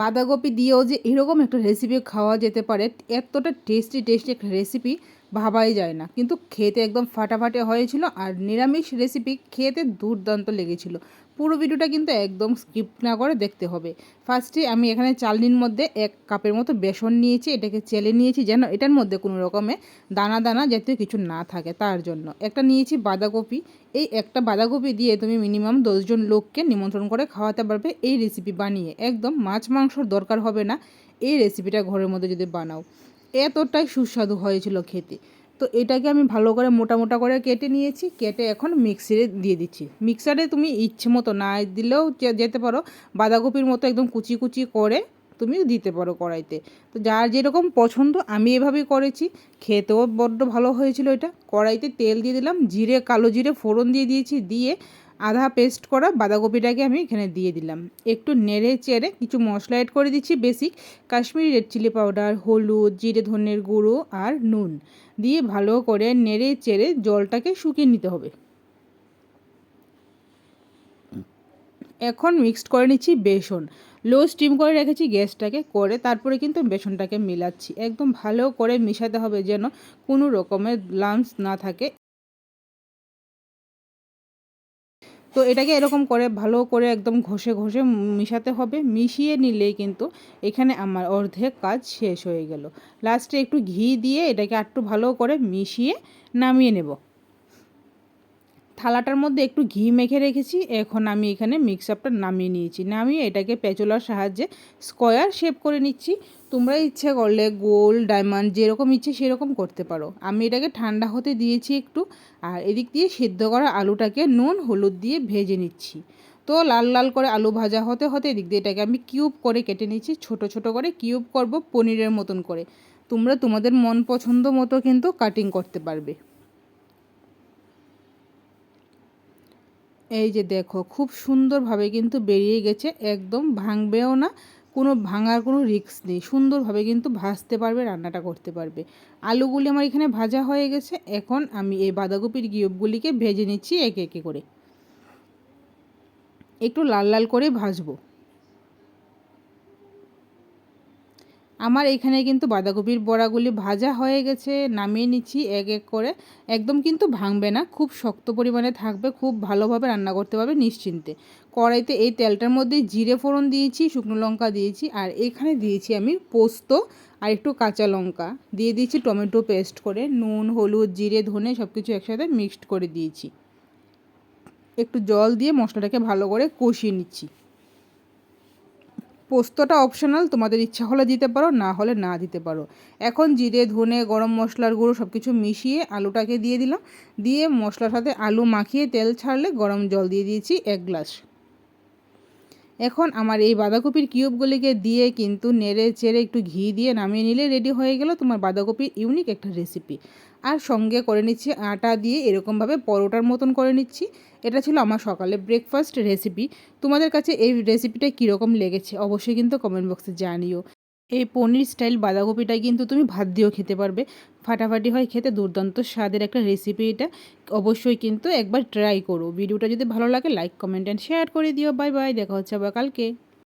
বাঁধাকপি দিয়েও যে এরকম একটা রেসিপি খাওয়া যেতে পারে, এতটা টেস্টি টেস্টি একটা রেসিপি ভাবাই যায় না। কিন্তু খেতে একদম ফাটাফাটে হয়েছিল আর নিরামিষ রেসিপি খেতে দুর্দান্ত লেগেছিল। পুরো ভিডিওটা কিন্তু একদম স্কিপ না করে দেখতে হবে। ফার্স্টে আমি এখানে চালনির মধ্যে এক কাপের মতো বেসন নিয়েছি, এটাকে চেলে নিয়েছি যেন এটার মধ্যে কোনো রকমে দানা দানা জাতীয় কিছু না থাকে তার জন্য। একটা নিয়েছি বাঁধাকপি, এই একটা বাঁধাকপি দিয়ে তুমি মিনিমাম দশজন লোককে নিমন্ত্রণ করে খাওয়াতে পারবে এই রেসিপি বানিয়ে। একদম মাছ মাংসর দরকার হবে না, এই রেসিপিটা ঘরের মধ্যে যদি বানাও। এতটাই সুস্বাদু হয়েছিল খেতে। তো এটাকে আমি ভালো করে মোটা মোটা করে কেটে নিয়েছি, কেটে এখন মিক্সারে দিয়ে দিচ্ছি। মিক্সারে তুমি ইচ্ছে মতো না দিলেও যেতে পারো, বাঁধাকপির মতো একদম কুচি কুচি করে তুমি দিতে পারো কড়াইতে। তো যার যেরকম পছন্দ, আমি এভাবেই করেছি। খেতেও বড্ড ভালো হয়েছিল এটা। কড়াইতে তেল দিয়ে দিলাম, জিরে, কালো জিরে ফোড়ন দিয়ে দিয়েছি, দিয়ে আধা পেস্ট করা বাঁধাকপিটাকে আমি এখানে দিয়ে দিলাম। একটু নেড়ে চেড়ে কিছু মশলা অ্যাড করে দিচ্ছি basic Kashmiri red chilli powder হলুদ, জিরে, ধনের গুঁড়ো আর নুন। দিয়ে ভালো করে নেড়ে চেড়ে জলটাকে শুকিয়ে নিতে হবে। এখন মিক্সড করে নিচ্ছি বেসন। লো স্টিম করে রেখেছি গ্যাসটাকে, করে তারপরে কিন্তু বেসনটাকে মিলাচ্ছি। একদম ভালো করে মিশাতে হবে যেন কোনো রকমের লাঞ্চ না থাকে। তো এটাকে এরকম করে ভালো করে একদম ঘষে ঘষে মিশাতে হবে। মিশিয়ে নিলেই কিন্তু এখানে আমার অর্ধেক কাজ শেষ হয়ে গেল। লাস্টে একটু ঘি দিয়ে এটাকে একটু ভালো করে মিশিয়ে নামিয়ে নেব। থালাটার মধ্যে একটু ঘি মেখে রেখেছি। এখন আমি এখানে মিক্স আপটা নামিয়ে নিয়েছি। নামিয়ে এটাকে পেঁচলার সাহায্যে স্কোয়ার শেপ করে নিচ্ছি। তোমরা ইচ্ছে করলে গোল ডায়মন্ড যেরকম ইচ্ছে সেরকম করতে পারো। আমি এটাকে ঠান্ডা হতে দিয়েছি একটু। আর এদিক দিয়ে সিদ্ধ করা আলুটাকে নুন, হলুদ দিয়ে ভেজে নিচ্ছি। তো লাল লাল করে আলু ভাজা হতে হতে এদিক দিয়ে এটাকে আমি কিউব করে কেটে নিচ্ছি। ছোট ছোট করে কিউব করব পনিরের মতন করে। তোমরা তোমাদের মন পছন্দ মতো কিন্তু কাটিং করতে পারবে। এই যে দেখো, খুব সুন্দরভাবে কিন্তু বেরিয়ে গেছে, একদম ভাঙবেও না, কোনো ভাঙার কোনো রিস্ক নেই, সুন্দরভাবে কিন্তু ভাজতে পারবে, রান্নাটা করতে পারবে। আলুগুলি আমার এখানে ভাজা হয়ে গেছে, এখন আমি এই বাঁধাকপির গিয়বগুলিকে ভেজে নিচ্ছি একে একে করে। একটু লাল লাল করে ভাজবো। আমার এখানে কিন্তু বাঁধাকপির বড়াগুলি ভাজা হয়ে গেছে, নামিয়ে নিচ্ছি এক এক করে। একদম কিন্তু ভাঙবে না, খুব শক্ত পরিমাণে থাকবে, খুব ভালোভাবে রান্না করতে পারবে নিশ্চিন্তে। কড়াইতে এই তেলটার মধ্যে জিরে ফোড়ন দিয়েছি, শুকনো লঙ্কা দিয়েছি, আর এখানে দিয়েছি আমি পোস্ত আর একটু কাঁচা লঙ্কা। দিয়ে দিয়েছি টমেটো পেস্ট করে, নুন, হলুদ, জিরে, ধনে সব কিছু একসাথে মিক্সড করে দিয়েছি। একটু জল দিয়ে মশলাটাকে ভালো করে কষিয়ে নিচ্ছি। পোস্তটা অপশনাল তোমাদের ইচ্ছা হলে দিতে পারো, না হলে না দিতে পারো। এখন জিরে, ধনে, গরম মশলার গুঁড়ো সব কিছু মিশিয়ে আলুটাকে দিয়ে দিলাম। দিয়ে মশলার সাথে আলু মাখিয়ে তেল ছাড়লে গরম জল দিয়ে দিয়েছি এক গ্লাস। এখন আমার এই বাঁধাকপির কিউবগুলিকে দিয়ে কিন্তু নেড়ে চেড়ে একটু ঘি দিয়ে নামিয়ে নিলে রেডি হয়ে গেল তোমার বাঁধাকপির ইউনিক একটা রেসিপি আর সঙ্গে করে নিচ্ছি আটা দিয়ে এরকমভাবে পরোটার মতন করে নিচ্ছি। এটা ছিল আমার সকালে ব্রেকফাস্ট রেসিপি তোমাদের কাছে এই রেসিপিটা কীরকম লেগেছে অবশ্যই কিন্তু কমেন্ট বক্সে জানিও। এই পনির স্টাইল বাঁধাকপিটা কিন্তু তুমি ভাত দিয়েও খেতে পারবে। ফাটাফাটি হয় খেতে দুর্দান্ত স্বাদের একটা রেসিপি এটা। অবশ্যই কিন্তু একবার ট্রাই করো। ভিডিওটা যদি ভালো লাগে লাইক কমেন্ট অ্যান্ড শেয়ার করে দিও। বাই বাই দেখা হচ্ছে আবার কালকে।